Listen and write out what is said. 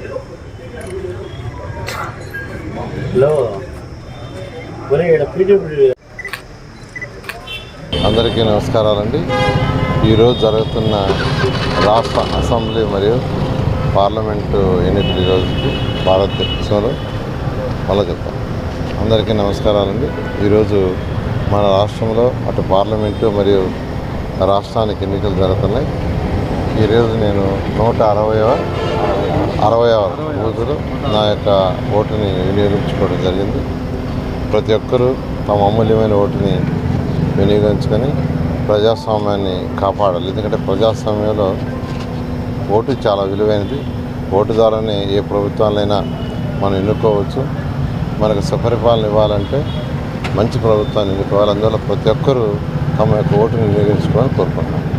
Hello. అందరికీ నమస్కారాలండి. ఈరోజు జరుగుతున్న రాష్ట్ర అసెంబ్లీ మరియు పార్లమెంటు ఎన్నికల రోజుకి భారతదేశంలో మళ్ళా చెప్తాం. అందరికీ నమస్కారాలండి. ఈరోజు మన రాష్ట్రంలో అటు పార్లమెంటు మరియు రాష్ట్రానికి ఎన్నికలు జరుగుతున్నాయి. ఈరోజు నేను నూట అరవైవ అరవై రోజులు నా యొక్క ఓటుని వినియోగించుకోవడం జరిగింది. ప్రతి ఒక్కరూ తమ అమూల్యమైన ఓటుని వినియోగించుకొని ప్రజాస్వామ్యాన్ని కాపాడాలి. ఎందుకంటే ప్రజాస్వామ్యంలో ఓటు చాలా విలువైనది. ఓటు ద్వారానే ఏ ప్రభుత్వాలైనా మనం ఎన్నుకోవచ్చు. మనకు సుపరిపాలన ఇవ్వాలంటే మంచి ప్రభుత్వాన్ని ఎన్నుకోవాలి. అందువల్ల ప్రతి ఒక్కరూ తమ యొక్క ఓటుని వినియోగించుకోవాలని కోరుకుంటున్నాను